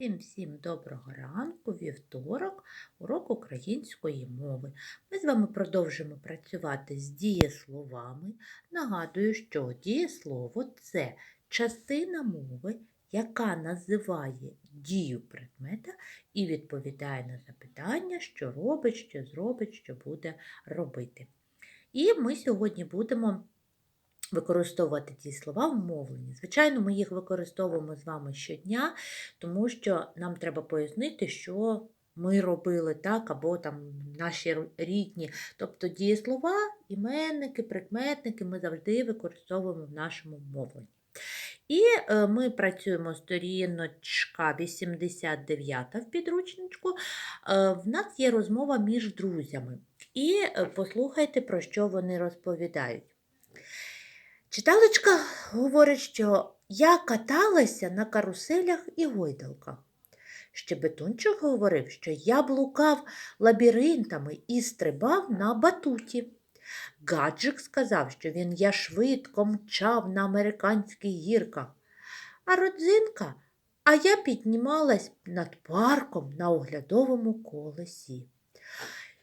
Всім всім доброго ранку, вівторок, урок української мови. Ми з вами продовжимо працювати з дієсловами. Нагадую, що дієслово це частина мови, яка називає дію предмета і відповідає на запитання, що робить, що зробить, що буде робити. І ми сьогодні будемо використовувати ці слова в мовленні. Звичайно, ми їх використовуємо з вами щодня, тому що нам треба пояснити, що ми робили так, або там наші рідні. Тобто дієслова, іменники, прикметники ми завжди використовуємо в нашому мовленні. І е, ми працюємо сторіночка 89 в підручничку. Е, В нас є розмова між друзями. І е, послухайте, про що вони розповідають. Читалочка говорить, що я каталася на каруселях і гойдалках. Щебетунчик говорив, що я блукав лабіринтами і стрибав на батуті. Гаджик сказав, що він я швидко мчав на американських гірках. А родзинка, а я піднімалась над парком на оглядовому колесі.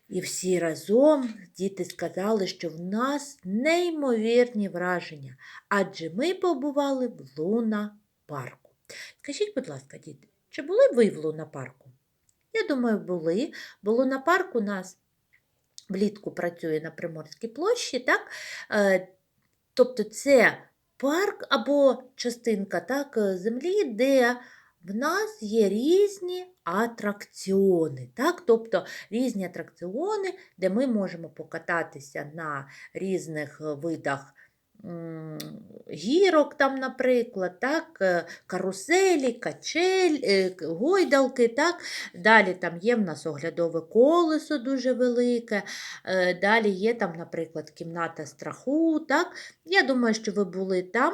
І всі разом діти сказали, що в нас неймовірні враження, адже ми побували в Луна парку. Скажіть, будь ласка, діти, чи були ви в Луна парку? Я думаю, були, бо Луна парк у нас влітку працює на Приморській площі, так? Е, тобто це парк або частинка так, землі, де в нас є різні атракціони. Так? Тобто різні атракціони, де ми можемо покататися на різних видах гірок, там, наприклад, так? Е, каруселі, качель, е, гойдалки. Так? Далі там є в нас оглядове колесо дуже велике. Е, далі є, там, наприклад, кімната страху. Так? Я думаю, що ви були там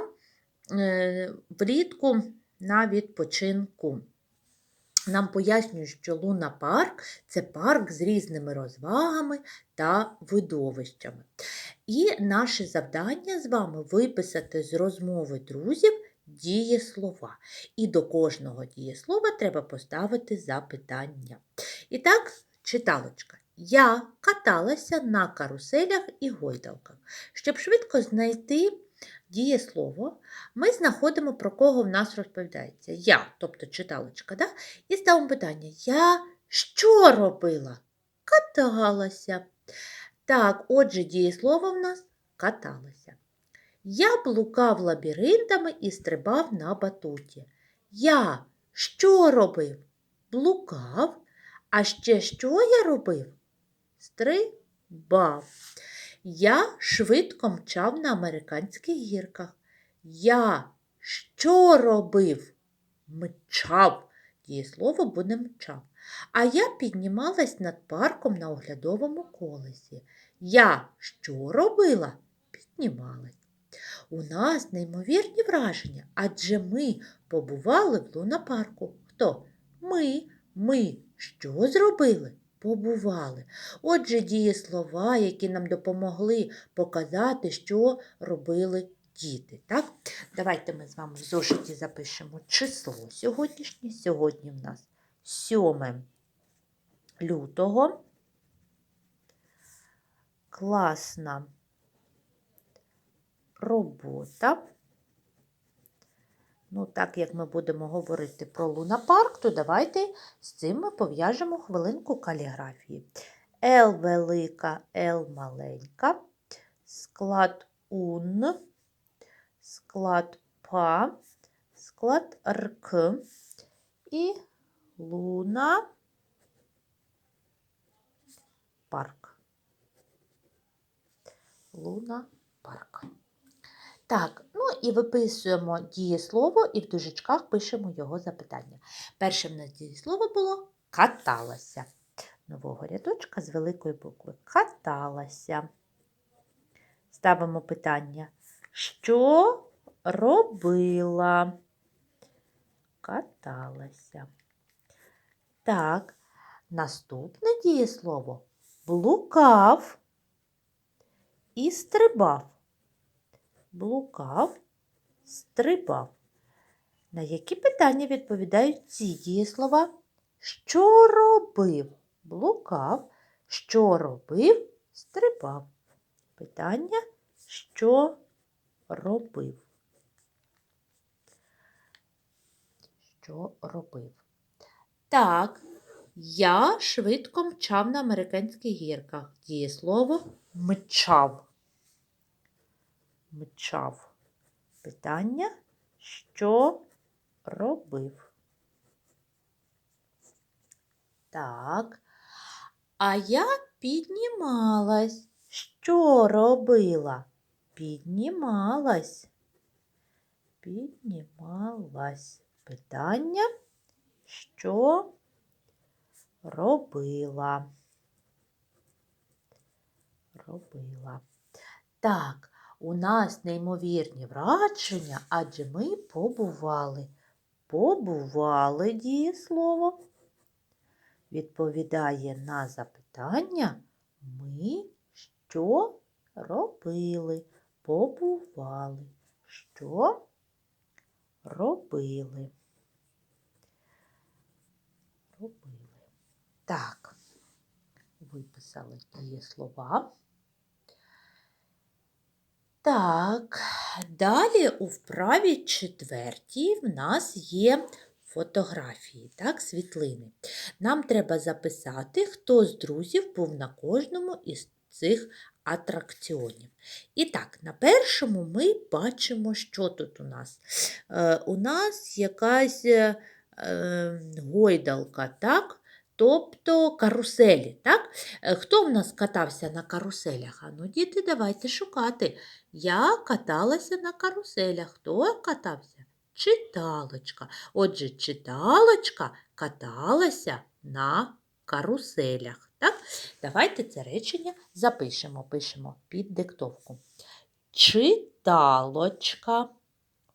влітку на відпочинку. Нам пояснюють, що Луна парк це парк з різними розвагами та видовищами. І наше завдання з вами виписати з розмови друзів дієслова. І до кожного дієслова треба поставити запитання. І так, читалочка. Я каталася на каруселях і гойдалках. Щоб швидко знайти дієслово, ми знаходимо, про кого в нас розповідається. Я, тобто читалочка, да? і ставимо питання: Я що робила? Каталася. Так, отже, дієслово в нас каталася. Я блукав лабіринтами і стрибав на батуті. Я що робив? Блукав. А ще що я робив? Стрибав. Я швидко мчав на американських гірках. Я що робив? Мчав. Дієслово буде мчав. А я піднімалась над парком на оглядовому колесі. Я що робила? Піднімалась. У нас неймовірні враження, адже ми побували в лунапарку. Хто? Ми, ми що зробили? Побували. Отже, дієслова, які нам допомогли показати, що робили діти. Так? Давайте ми з вами в зошиті запишемо число сьогоднішнє. Сьогодні в нас 7 лютого. Класна робота. Ну, так як ми будемо говорити про лунапарк, то давайте з цим ми пов'яжемо хвилинку каліграфії. Л велика, Л маленька, склад ун, склад па, склад рк і луна парк. Луна парк. Так, ну і виписуємо дієслово і в дужечках пишемо його запитання. Першим на дієслово було каталася. Нового рядочка з великої букви. Каталася. Ставимо питання. Що робила? Каталася. Так, наступне дієслово блукав і стрибав блукав, стрибав. На які питання відповідають ці дієслова? Що робив? Блукав. Що робив? Стрибав. Питання, що робив? Що робив? Так, я швидко мчав на американських гірках. Дієслово мчав. Мчав. Питання, що робив? Так. А я піднімалась. Що робила? Піднімалась. Піднімалась. Питання, що робила? Робила. Так, у нас неймовірні враження, адже ми побували. Побували дієслово. Відповідає на запитання ми що робили? Побували. Що робили? Робили. Так, виписали дієслова. Так, далі у вправі четвертій в нас є фотографії, так, світлини. Нам треба записати, хто з друзів був на кожному із цих атракціонів. І так, на першому ми бачимо, що тут у нас. Е, у нас якась е, е, гойдалка, так? Тобто каруселі. так? Е, Хто в нас катався на каруселях? А ну, діти, давайте шукати. Я каталася на каруселях. Хто катався? Читалочка. Отже, читалочка каталася на каруселях. Так? Давайте це речення запишемо, пишемо під диктовку. Читалочка.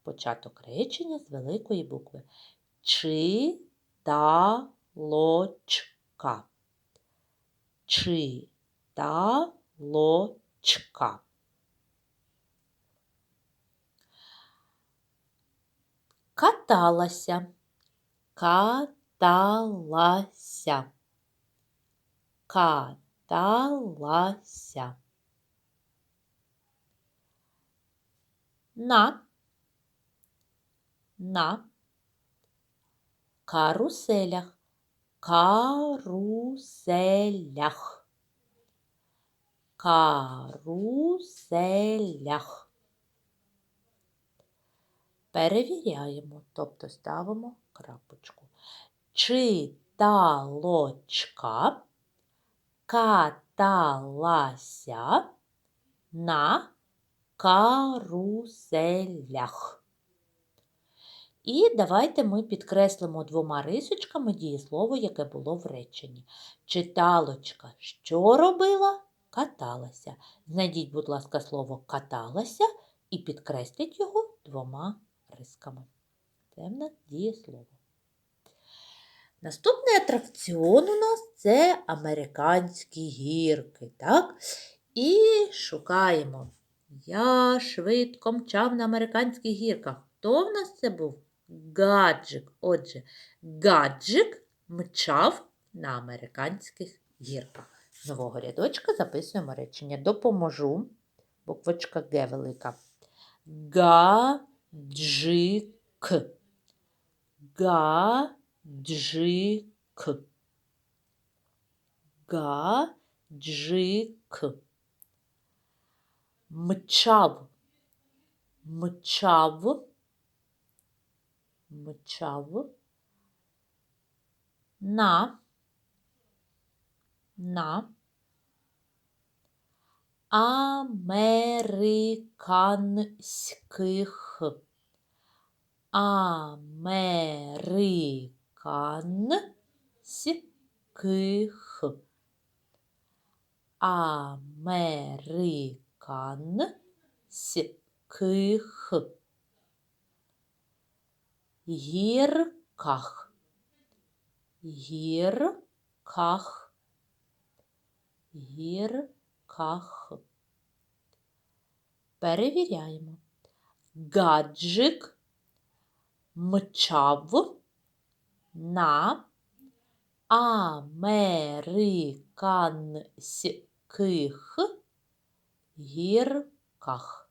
Початок речення з великої букви. Читалочка. Читалочка. Каталася. Каталася. Каталася. На. На. Каруселях. Каруселях. Каруселях. Перевіряємо, тобто ставимо крапочку. Читалочка каталася на каруселях. І давайте ми підкреслимо двома рисочками дієслово, яке було в реченні. Читалочка що робила? Каталася. Знайдіть, будь ласка, слово каталася і підкресліть його двома рисками. Це в нас дієслово. Наступний атракціон у нас це американські гірки. так? І шукаємо. Я швидко мчав на американських гірках. Хто в нас це був? Гаджик. Отже, гаджик мчав на американських гірках. З нового рядочка записуємо речення. Допоможу. Буквочка Г велика. Гаджик. Гаджик. Гаджик. Мчав. Мчав. Мчав. На. На. Американських. Американських. Американських. Гірках. Гірках. Гірках. Перевіряємо. Гаджик мчав на американських гірках.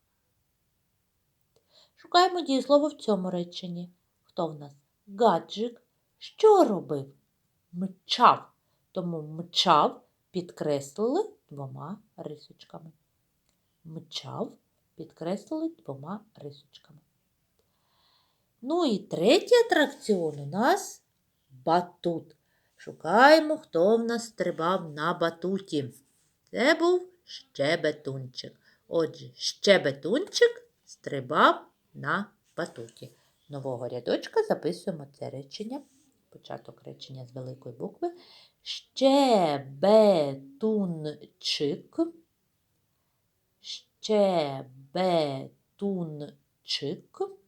Шукаємо дієслово в цьому реченні. Хто в нас? Гаджик. Що робив? Мчав. Тому мчав підкреслили двома рисочками. Мчав підкреслили двома рисочками. Ну і третій атракціон у нас батут. Шукаємо, хто в нас стрибав на батуті. Це був щебетунчик. Отже, щебетунчик стрибав на батуті. Нового рядочка записуємо це речення. Початок речення з великої букви. Щебетунчик. Щебетунчик.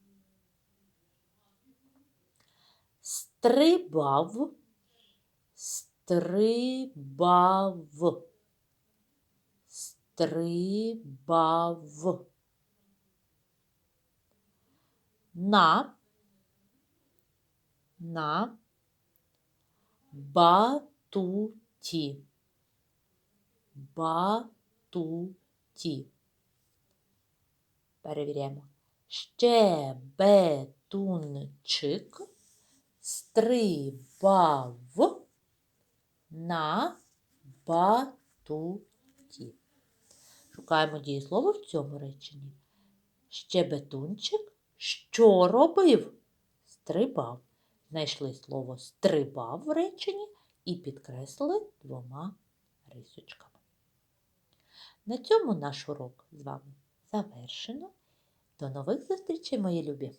Стрибав. Стрибав. Стрибав. На. На батуті. Батуті. Перевіряємо. Щебетунчик стрибав на батуті. Шукаємо дієслово в цьому реченні. Щебетунчик що робив? Стрибав. Знайшли слово стрибав в реченні і підкреслили двома рисочками. На цьому наш урок з вами завершено. До нових зустрічей, мої любі!